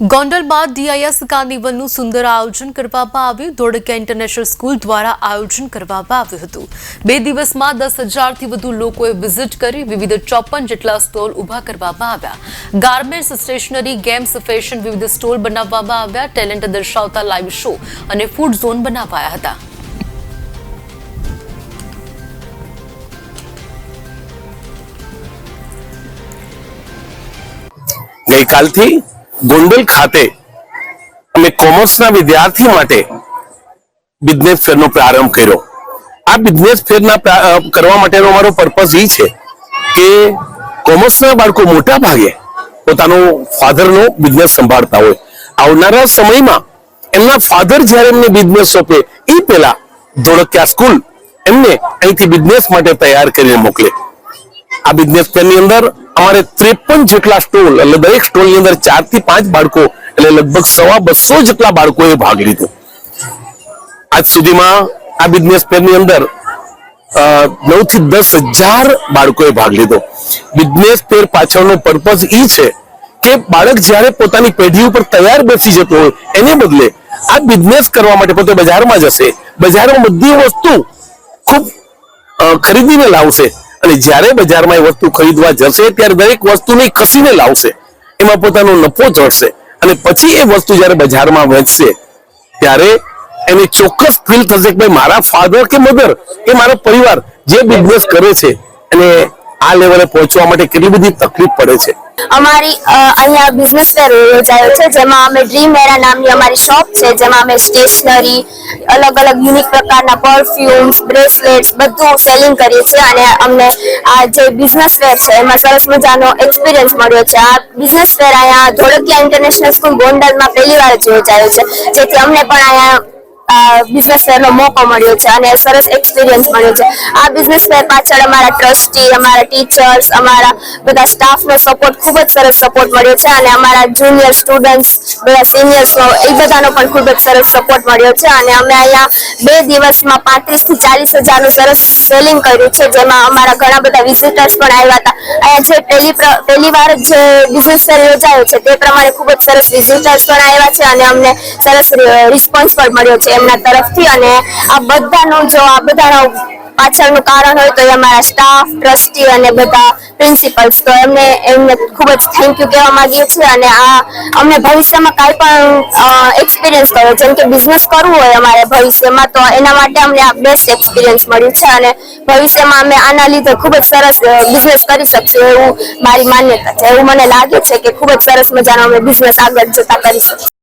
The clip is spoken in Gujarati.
ગોંડલમાં ડીઆઈએસ કાર્નિવલનું સુંદર આયોજન કરવામાં આવ્યું. ધોળકિયા ઇન્ટરનેશનલ સ્કૂલ દ્વારા આયોજન કરવામાં આવ્યું હતું. બે દિવસમાં દસ હજારથી વધુ લોકોએ વિઝિટ કરી વિવિધ ચોપન જેટલા સ્ટોલ ઊભા કરવામાં આવ્યા. ગાર્મેન્ટ્સ સ્ટેશનરી ગેમ્સ ફેશન વિવિધ સ્ટોલ બનાવવામાં આવ્યા. ટેલેન્ટ દર્શાવતા લાઇવ શો અને ફૂડ ઝોન બનાવાયા હતા. ગઈકાલથી ગોંડલ ખાતે અમે કોમર્સના વિદ્યાર્થી માટે બિઝનેસ ફેરનો પ્રારંભ કર્યો. આ બિઝનેસ ફેરના કરવા માટેનો અમારો પર્પઝ એ છે કે કોમર્સના બાળકો મોટા ભાગે પોતાનો ફાધરનો બિઝનેસ સંભાળતા હોય. આવનારા સમયમાં એમના ફાધર જ્યારે એમને બિઝનેસ સોંપે એ પહેલા ધોળકિયા સ્કૂલ એમને અહીંથી બિઝનેસ માટે તૈયાર કરીને મોકલે. આ બિઝનેસ ફેરની અંદર અમારે ત્રેપન જેટલા સ્ટોલ, એટલે દરેક સ્ટોલની અંદર ચારથી પાંચ બાળકો, એટલે લગભગ સવા બસો જેટલા બાળકોએ ભાગ લીધો. આજ સુધીમાં આ બિઝનેસની અંદર નવથી દસ હજાર બાળકોએ ભાગ લીધો. બિઝનેસ ફેર પાછળનો પર્પઝ એ છે કે બાળક જ્યારે પોતાની પેઢી ઉપર તૈયાર બેસી જતો હોય, એને બદલે આ બિઝનેસ કરવા માટે પોતે બજારમાં જશે. બજારમાં બધી વસ્તુ ખૂબ ખરીદીને લાવશે. અને જ્યારે બજારમાં એ વસ્તુ ખરીદવા જશે, ત્યારે દરેક વસ્તુને ખસીને લાવશે. એમાં પોતાનો નફો ચડશે અને પછી એ વસ્તુ જ્યારે બજારમાં વેચશે, ત્યારે એને ચોક્કસ ફીલ થશે કે ભાઈ મારા ફાધર કે મધર કે મારો પરિવાર જે બિઝનેસ કરે છે અને આ લેવલે પહોંચવા માટે કેટલી બધી તકલીફ પડે છે? અમારી અહીંયા બિઝનેસ ફેર યોજાયો છે, જેમાં અમે ડ્રીમ એરા નામની અમારી શોપ છે, જેમાં અમે સ્ટેશનરી અલગ અલગ યુનિક પ્રકારના પરફ્યુમ્સ બ્રેસલેટ્સ બધું સેલિંગ કરીએ છીએ અને અમને આ જે બિઝનેસ ફેર છે, એમાં સરસ મજાનો એક્સપિરિયન્સ મળ્યો છે. આ બિઝનેસ ફેર અહીંયા ધોળકિયા ઇન્ટરનેશનલ સ્કૂલ ગોંડલમાં પહેલી વાર યોજાયો છે, જેથી અમને પણ અહીંયા બિઝનેસ ફેરનો મોકો મળ્યો છે અને સરસ એક્સપિરિયન્સ મળ્યો છે. આ બિઝનેસ ફેર પાછળ અમારા ટ્રસ્ટી અમારા ટીચર્સ અમારા બધા સ્ટાફનો સપોર્ટ ખૂબ જ સરસ સપોર્ટ મળ્યો છે અને અમારા જુનિયર સ્ટુડન્ટ્સ બધા સિનિયર્સનો એ બધાનો પણ ખૂબ જ સરસ સપોર્ટ મળ્યો છે અને અમે અહીંયા બે દિવસમાં પાંત્રીસથી ચાલીસ હજારનું સરસ સેલિંગ કર્યું છે, જેમાં અમારા ઘણા બધા વિઝિટર્સ પણ આવ્યા હતા. અહીંયા જે પહેલી પહેલી વાર જે બિઝનેસ ફેર યોજાયો છે, તે પ્રમાણે ખૂબ જ સરસ વિઝિટર્સ પણ આવ્યા છે અને અમને સરસ રિસ્પોન્સ પણ મળ્યો છે. એમના તરફથી અને આ બધાનું જો આ બધાનો પાછળનું કારણ હોય તો એ અમારા સ્ટાફ ટ્રસ્ટી અને બધા પ્રિન્સિપલ્સ તો એમને એમને ખૂબ જ થેન્ક યુ કહેવા માંગીએ છીએ અને આ અમને ભવિષ્યમાં કાંઈ પણ એક્સપિરિયન્સ કરો જેમ કે બિઝનેસ કરવું હોય અમારે ભવિષ્યમાં, તો એના માટે અમને આ બેસ્ટ એક્સપિરિયન્સ મળ્યું છે અને ભવિષ્યમાં અમે આના લીધે ખૂબ જ સરસ બિઝનેસ કરી શકશું એવું મારી માન્યતા છે. એવું મને લાગે છે કે ખૂબ જ સરસ મજાનો અમે બિઝનેસ આગળ જતા કરી શકીશું